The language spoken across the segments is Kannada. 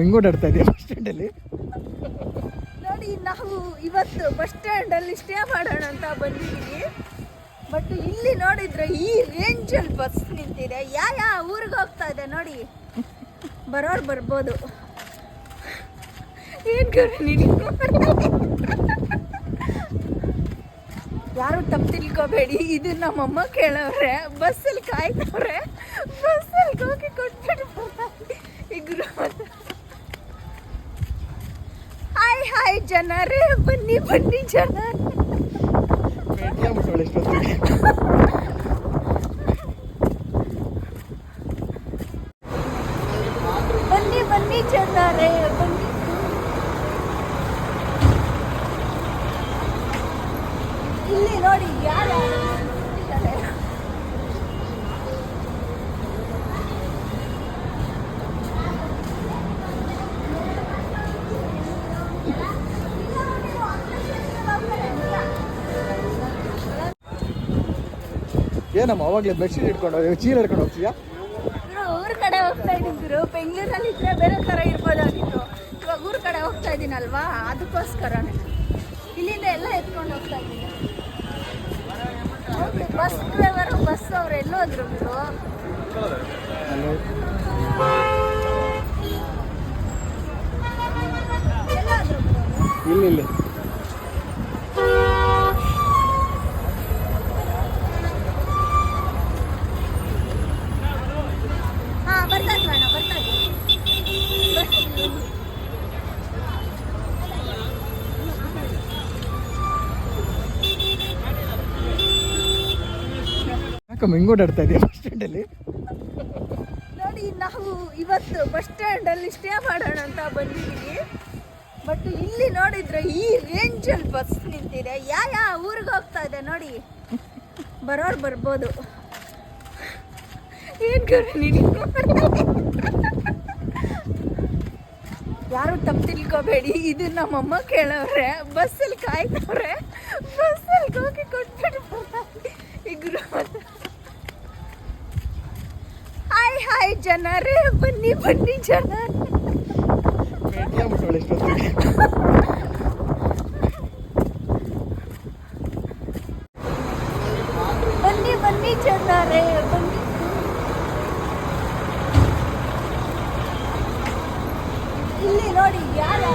ಹಿಂಗ್ ಓಡಾಡ್ತಾ ಇದೆಯಾ ಬಸ್ ಸ್ಟ್ಯಾಂಡಲ್ಲಿ ನೋಡಿ, ನಾವು ಇವತ್ತು ಬಸ್ ಸ್ಟ್ಯಾಂಡಲ್ಲಿ ಸ್ಟೇ ಮಾಡೋಣ ಅಂತ ಬಂದಿದ್ದೀವಿ ಬಟ್ ಇಲ್ಲಿ ನೋಡಿದ್ರೆ ಈ ರೇಂಜಲ್ಲಿ ಬಸ್ ನಿಂತಿದೆ. ಯಾ ಯಾ ಊರಿಗೆ ಹೋಗ್ತಾ ಇದೆ ನೋಡಿ. ಬರೋರು ಬರ್ಬೋದು. ಏನು ಯಾರು ತಪ್ಪು ತಿಳ್ಕೋಬೇಡಿ. ಇದು ನಮ್ಮಮ್ಮ ಕೇಳವ್ರೆ. ಬಸ್ಸಲ್ಲಿ ಕಾಯ್ತವ್ರೆ ಬಸ್ಸಲ್ಲಿ ಹೋಗಿ ಕೊಟ್ಬಿಟ್ಟು ಈ ಗುರು ಹಾಯ್ ಹಾಯ್ ಜನರೇ ಬನ್ನಿ ಬನ್ನಿ ಜನ. ಬನ್ನಿ ಬನ್ನಿ ಜನರೇ ಬನ್ನಿ. ಇಲ್ಲಿ ನೋಡಿ ಯಾರು? ಏನಮ್ಮ ಅವಾಗಲೇ ಬೆಡ್ಶೀಟ್ ಇಟ್ಕೊಂಡು ಹೋಗಿ ಚೀಲ ಹಿಡ್ಕೊಂಡು ಹೋಗ್ತೀಯಾ? ಊರ ಕಡೆ ಹೋಗ್ತಾ ಇದ್ದಿದ್ರು ಬೆಂಗಳೂರಲ್ಲಿ ಇದ್ರೆ ಬೇರೆ ತರ ಇರ್ಬೋದಾಗಿತ್ತು ಇವಾಗ ಊರ ಕಡೆ ಹೋಗ್ತಾ ಇದ್ದೀನಲ್ವಾ? ಅದಕ್ಕೋಸ್ಕರನೇ. ಇಲ್ಲಿಂದ ಎಲ್ಲ ಎತ್ಕೊಂಡು ಹೋಗ್ತಾ ಇದ್ದೀನಿ. ಹೌದು ಬಸ್ ಡ್ರೈವರು ಬಸ್ ಅವ್ರು ಎಲ್ಲೋದ್ರು ಎಲ್ಲೋದ್ರು ಇಲ್ಲಿ ಇಲ್ಲಿ ಯಾಕಮ್ಮ ಮಿಂಗೋಡಾಡ್ತಾ ಇದೆಯಾ ಬಸ್ ಸ್ಟ್ಯಾಂಡಲ್ಲಿ ನೋಡಿ, ನಾವು ಇವತ್ತು ಬಸ್ ಸ್ಟ್ಯಾಂಡಲ್ಲಿ ಸ್ಟೇ ಮಾಡೋಣ ಅಂತ ಬಂದಿದ್ದೀವಿ. ಬಟ್ ಇಲ್ಲಿ ನೋಡಿದ್ರೆ ಈ ರೇಂಜಲ್ಲಿ ಬಸ್ ನಿಂತಿದೆ. ಯಾ ಯಾ ಊರಿಗೆ ಹೋಗ್ತಾ ಇದೆ ನೋಡಿ. ಬರೋರು ಬರ್ಬೋದು. ಏನು ಯಾರು ತಪ್ಪು ತಿಳ್ಕೊಬೇಡಿ. ಇದು ನಮ್ಮಮ್ಮ ಕೇಳವ್ರೆ ಬಸ್ಸಲ್ಲಿ ಕಾಯ್ತವ್ರೆ. ಬಸ್ಸಲ್ಲಿ ಹೋಗಿ ಕೊಟ್ಬಿಟ್ಟು ಹಾಯ್ ಜನರೇ ಬನ್ನಿ ಬನ್ನಿ ಜನ. ಬನ್ನಿ ಬನ್ನಿ ಜನರೇ ಬನ್ನಿ. ಇಲ್ಲಿ ನೋಡಿ ಯಾರು?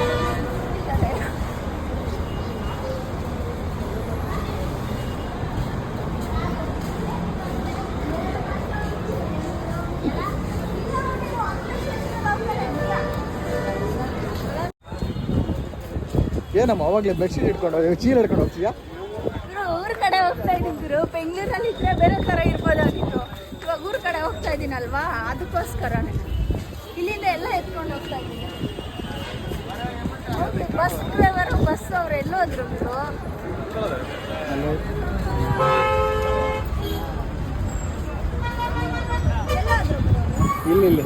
ಏನಮ್ಮ ಅವಾಗಲೇ ಬೆಡ್ಶೀಟ್ ಇಟ್ಕೊಂಡು ಚೀಲ ಹಿಡ್ಕೊಂಡು ಹೋಗ್ತೀಯಾ? ಊರ ಕಡೆ ಹೋಗ್ತಾ ಇದ್ದಿದ್ರು. ಬೆಂಗಳೂರಲ್ಲಿ ಇದ್ರೆ ಬೇರೆ ತರ ಇರ್ಬೋದಾಗಿತ್ತು. ಇವಾಗ ಊರ ಕಡೆ ಹೋಗ್ತಾ ಇದ್ದೀನಲ್ವಾ? ಅದಕ್ಕೋಸ್ಕರನೇ. ಇಲ್ಲಿಂದ ಎಲ್ಲ ಎತ್ಕೊಂಡು ಹೋಗ್ತಾ ಇದ್ದೀನಿ. ಬಸ್ ಡ್ರೈವರು ಬಸ್ ಅವ್ರು ಎಲ್ಲೋದ್ರು ಗುರು ಇಲ್ಲಿ ಇಲ್ಲಿ.